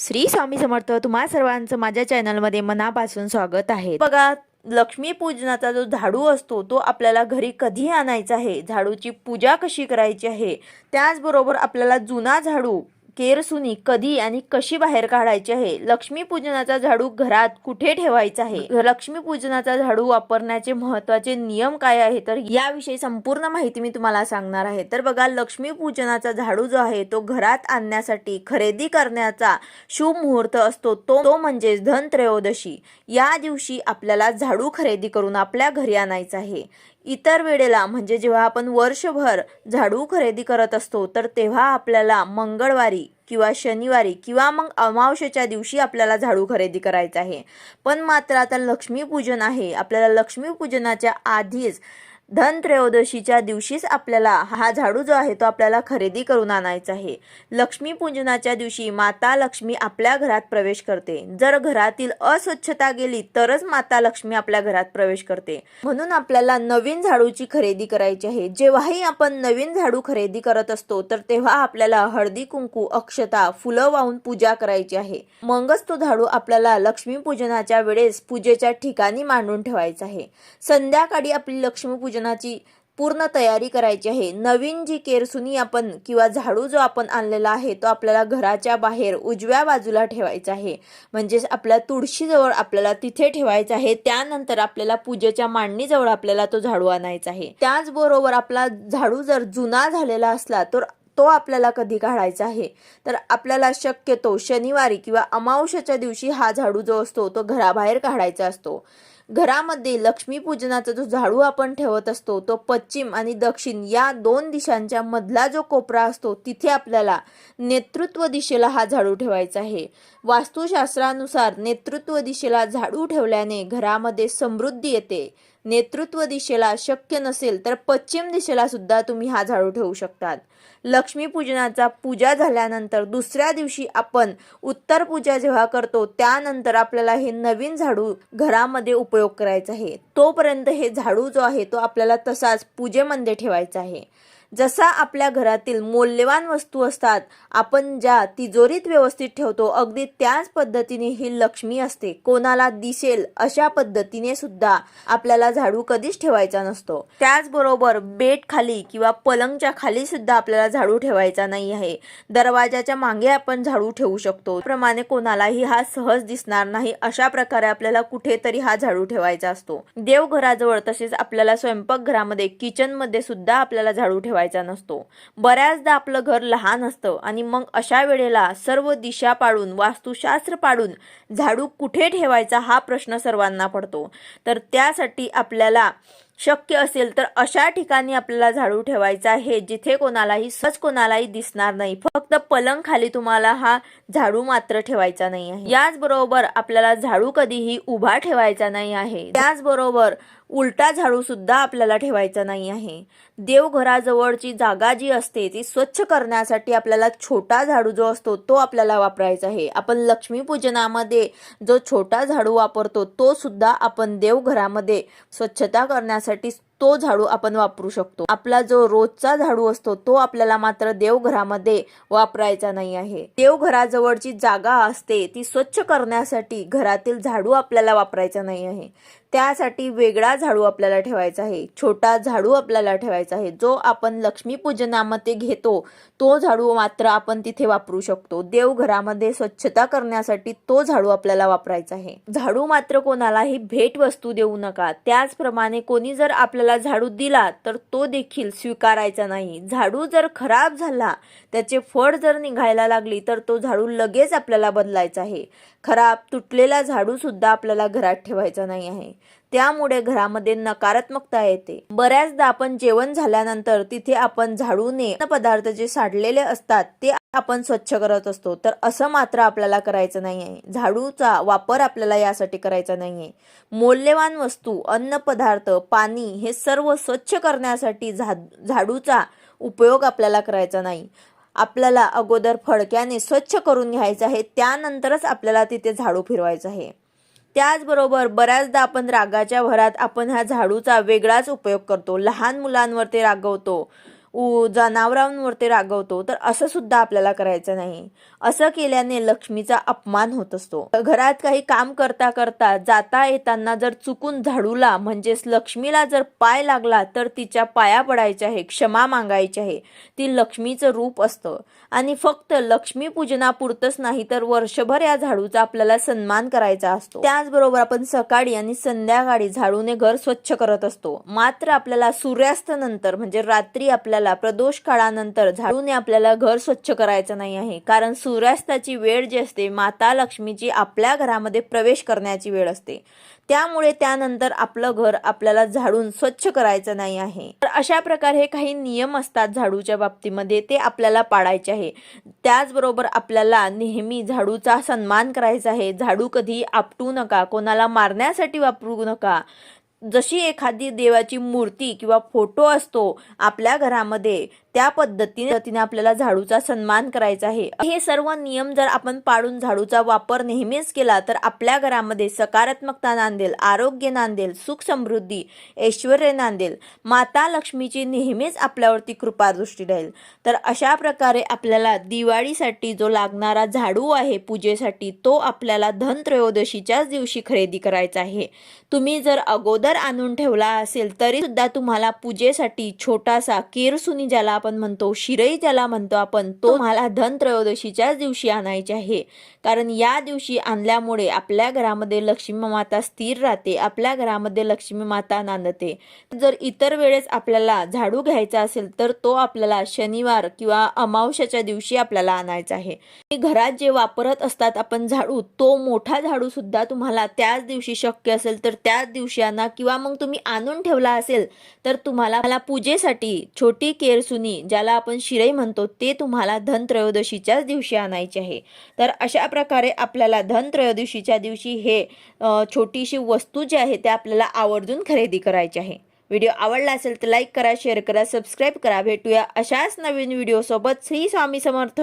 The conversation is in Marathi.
श्री स्वामी समर्थ तुम्हा सर्वांचं माझ्या चॅनलमध्ये मनापासून स्वागत आहे. बघा लक्ष्मी पूजनाचा जो झाडू असतो तो आपल्याला घरी कधी आणायचा आहे? झाडूची पूजा कशी करायची आहे? त्याचबरोबर आपल्याला जुना झाडू केरसुनी कधी आणि कशी बाहेर काढायची आहे? लक्ष्मी पूजनाचा झाडू घरात कुठे ठेवायचा आहे? लक्ष्मी पूजनाचा झाडू वापरण्याचे महत्त्वाचे नियम काय आहे तर याविषयी संपूर्ण माहिती मी तुम्हाला सांगणार आहे. तर बघा लक्ष्मी पूजनाचा झाडू जो आहे तो घरात आणण्यासाठी खरेदी करण्याचा शुभ मुहूर्त असतो. तो तो म्हणजे धनत्रयोदशी. या दिवशी आपल्याला झाडू खरेदी करून आपल्या घरी आणायचा आहे. इतर वेळेला म्हणजे जेव्हा आपण वर्षभर झाडू खरेदी करत असतो तर तेव्हा आपल्याला मंगळवारी किंवा शनिवारी किंवा मग अमावस्येच्या दिवशी आपल्याला झाडू खरेदी करायचं आहे. पण मात्र आता लक्ष्मीपूजन आहे. आपल्याला लक्ष्मीपूजनाच्या आधीच धनत्रयोदशीच्या दिवशीच आपल्याला हा झाडू जो आहे तो आपल्याला खरेदी करून आणायचा आहे. लक्ष्मी पूजनाच्या दिवशी माता लक्ष्मी आपल्या घरात प्रवेश करते. जर घरातील अस्वच्छता गेली तरच माता लक्ष्मी आपल्या घरात प्रवेश करते. म्हणून आपल्याला नवीन झाडूची खरेदी करायची आहे. जेव्हाही आपण नवीन झाडू खरेदी करत असतो तर तेव्हा आपल्याला हळदी कुंकू अक्षता फुलं वाहून पूजा करायची आहे. मगच तो झाडू आपल्याला लक्ष्मी पूजनाच्या वेळेस पूजेच्या ठिकाणी मांडून ठेवायचा आहे. संध्याकाळी आपली लक्ष्मीपूजनाची पूर्ण तयारी करायची आहे. नवीन जी केरसुनी आपण किंवा झाडू जो आपण आणलेला आहे तो आपल्याला घराच्या बाहेर उजव्या बाजूला ठेवायचा आहे. म्हणजेच आपल्या तुळशीजवळ आपल्याला तिथे ठेवायचा आहे. त्यानंतर आपल्याला पूजेच्या मांडणीजवळ आपल्याला तो झाडू आणायचा आहे. त्याचबरोबर आपला झाडू जर जुना झालेला असला तर तो आपल्याला कधी काढायचा आहे? तर आपल्याला शक्यतो शनिवारी किंवा अमावश्याच्या दिवशी हा झाडू जो असतो तो घराबाहेर काढायचा असतो. घरामध्ये लक्ष्मीपूजनाचा जो झाडू आपण ठेवत असतो तो पश्चिम आणि दक्षिण या दोन दिशांच्या मधला जो कोपरा असतो तिथे आपल्याला नेतृत्व दिशेला हा झाडू ठेवायचा आहे. वास्तुशास्त्रानुसार नेतृत्व दिशेला झाडू ठेवल्याने घरामध्ये समृद्धी येते. नेतृत्व दिशेला शक्य नसेल तर पश्चिम दिशेला सुद्धा तुम्ही हा झाडू ठेवू शकतात. लक्ष्मीपूजनाचा पूजा झाल्यानंतर दुसऱ्या दिवशी आपण उत्तर पूजा जेव्हा करतो त्यानंतर आपल्याला हे नवीन झाडू घरामध्ये उपयोग करायचा आहे. तोपर्यंत हे झाडू जो आहे तो आपल्याला तसाच पूजेमध्ये ठेवायचा आहे. जसा आपल्या घरातील मौल्यवान वस्तू असतात आपण ज्या तिजोरीत व्यवस्थित ठेवतो अगदी त्याच पद्धतीने ही लक्ष्मी असते. कोणाला दिसेल अशा पद्धतीने सुद्धा आपल्याला झाडू कधीच ठेवायचा नसतो. त्याचबरोबर बेड खाली किंवा पलंगच्या खाली सुद्धा आपल्याला झाडू ठेवायचा नाही आहे. दरवाजाच्या मागे आपण झाडू ठेवू शकतो. प्रमाणे कोणालाही हा सहज दिसणार नाही अशा प्रकारे आपल्याला कुठेतरी हा झाडू ठेवायचा असतो. देवघराजवळ तसेच आपल्याला स्वयंपाकघरामध्ये किचनमध्ये सुद्धा आपल्याला झाडू ठेवायचा ठेवायचा नसतो. बऱ्याचदा आपलं घर लहान असतं आणि मग अशा वेळेला सर्व दिशा पाडून वास्तुशास्त्र पाडून झाडू कुठे ठेवायचा हा प्रश्न सर्वांना पडतो. तर त्यासाठी आपल्याला शक्य असेल तर अशा ठिकाणी आपल्याला झाडू ठेवायचा आहे जिथे कोणालाही सहज कोणालाही दिसणार नाही. फक्त पलंग खाली तुम्हाला हा झाडू मात्र ठेवायचा नाही आहे. याचबरोबर आपल्याला झाडू कधीही उभा ठेवायचा नाही आहे. त्याचबरोबर उलटा झाडू सुद्धा आपल्याला ठेवायचा नाही आहे. देवघराजवळची जागा जी असते ती स्वच्छ करण्यासाठी आपल्याला छोटा झाडू जो असतो तो आपल्याला वापरायचा आहे. आपण लक्ष्मीपूजनामध्ये जो छोटा झाडू वापरतो तो सुद्धा आपण देवघरामध्ये स्वच्छता करण्यासाठी साठी तो झाडू आपण वापरू शकतो. आपला जो रोजचा झाडू असतो तो आपल्याला मात्र देवघरामध्ये वापरायचा नाही आहे. देवघराजवळची जागा असते ती स्वच्छ करण्यासाठी घरातील झाडू आपल्याला वापरायचा नाही आहे. त्यासाठी वेगळा झाडू आपल्याला ठेवायचा आहे. छोटा झाडू आपल्याला ठेवायचा आहे. जो आपण लक्ष्मीपूजनामध्ये घेतो तो झाडू मात्र आपण तिथे वापरू शकतो. देवघरामध्ये स्वच्छता करण्यासाठी तो झाडू आपल्याला वापरायचा आहे. झाडू मात्र कोणालाही भेट वस्तू देऊ नका. त्याचप्रमाणे कोणी जर आपल्याला झाडू दिला तर तो देखील स्वीकारायचा नाही. झाडू जर खराब झाला त्याचे फळ जर निघायला लागली तर तो झाडू लगेच आपल्याला बदलायचा आहे. खराब तुटलेला झाडू सुद्धा आपल्याला घरात ठेवायचा नाही आहे. त्यामुळे घरामध्ये नकारात्मकता येते. बऱ्याचदा आपण जेवण झाल्यानंतर तिथे आपण झाडूने पदार्थ जे साडलेले असतात ते आपण स्वच्छ करत असतो. तर असं मात्र आपल्याला करायचं नाही आहे झाडूचा वापर आपल्याला यासाठी करायचा नाही आहे मौल्यवान वस्तू अन्न पदार्थ पाणी हे सर्व स्वच्छ करण्यासाठी झा झाडूचा उपयोग आपल्याला करायचा नाही. आपल्याला अगोदर फडक्याने स्वच्छ करून घ्यायचं आहे. त्यानंतरच आपल्याला तिथे झाडू फिरवायचं आहे. त्याचबरोबर बऱ्याचदा आपण रागाच्या भरात आपण ह्या झाडूचा वेगळाच उपयोग करतो. लहान मुलांवर ते रागवतो. उ जनावरांवर ते रागवतो तर असं सुद्धा आपल्याला करायचं नाही. असं केल्याने लक्ष्मीचा अपमान होत असतो. घरात काही काम करता करता जाता येताना जर चुकून झाडूला म्हणजेच लक्ष्मीला जर पाय लागला तर तिच्या पाया पडायच्या आहे क्षमा मागायची आहे. ती लक्ष्मीचं रूप असतं. आणि फक्त लक्ष्मीपूजनापुरतंच नाही तर वर्षभर या झाडूचा आपल्याला सन्मान करायचा असतो. त्याचबरोबर आपण सकाळी आणि संध्याकाळी झाडूने घर स्वच्छ करत असतो. मात्र आपल्याला सूर्यास्त नंतर म्हणजे रात्री आपल्याला प्रदोष काळानंतर झाडूने आपल्याला घर स्वच्छ करायचं नाही आहे. कारण सूर्यास्ताची वेळ जी असते माता लक्ष्मीची आपल्या घरामध्ये प्रवेश करण्याची वेळ असते. त्यामुळे त्यानंतर आपलं घर आपल्याला झाडून स्वच्छ करायचं नाही आहे. तर अशा प्रकारे काही नियम असतात झाडूच्या बाबतीमध्ये ते आपल्याला पाळायचे आहे. त्याचबरोबर आपल्याला नेहमी झाडूचा सन्मान करायचा आहे. झाडू कधी आपटू नका कोणाला मारण्यासाठी वापरू नका. जशी एखादी देवाची मूर्ती किंवा फोटो असतो आपल्या घरामध्ये त्या पद्धतीने तिने आपल्याला झाडूचा सन्मान करायचा आहे. हे सर्व नियम जर आपण पाळून झाडूचा वापर नेहमीच केला तर आपल्या घरामध्ये सकारात्मकता नांदेल आरोग्य नांदेल सुख समृद्धी ऐश्वर नांदेल. माता लक्ष्मीची नेहमीच आपल्यावरती कृपादृष्टी राहील. तर अशा प्रकारे आपल्याला दिवाळीसाठी जो लागणारा झाडू आहे पूजेसाठी तो आपल्याला धनत्रयोदशीच्याच दिवशी खरेदी करायचा आहे. तुम्ही जर अगोदर आणून ठेवला असेल तरी सुद्धा तुम्हाला पूजेसाठी छोटासा केरसुनी ज्याला आपण म्हणतो शिरई ज्याला म्हणतो आपण तो मला धनत्रयोदशीच्याच दिवशी आणायचे आहे. कारण या दिवशी आणल्यामुळे आपल्या घरामध्ये लक्ष्मी माता स्थिर राहते आपल्या घरामध्ये लक्ष्मी माता नांदते. जर इतर वेळेस आपल्याला झाडू घ्यायचा असेल तर तो आपल्याला शनिवार किंवा अमावश्याच्या दिवशी आपल्याला आणायचा आहे. घरात जे वापरत असतात आपण झाडू तो मोठा झाडू सुद्धा तुम्हाला त्याच दिवशी शक्य असेल तर त्याच दिवशी आणा किंवा मग तुम्ही आणून ठेवला असेल तर तुम्हाला मला पूजेसाठी छोटी केरसुनी ज्याला आपण शिरई म्हणतो ते तुम्हाला धनत्रयोदशीच्याच दिवशी आणायचे आहे. तर अशा प्रकारे आपल्याला धनत्रयोदशीच्या दिवशी हे छोटीशी वस्तू जी आहे ते आपल्याला आवर्जून खरेदी करायची आहे. व्हिडिओ आवडला असेल तर लाईक करा शेअर करा सबस्क्राईब करा. भेटूया अशाच नवीन व्हिडिओसोबत. श्री स्वामी समर्थ.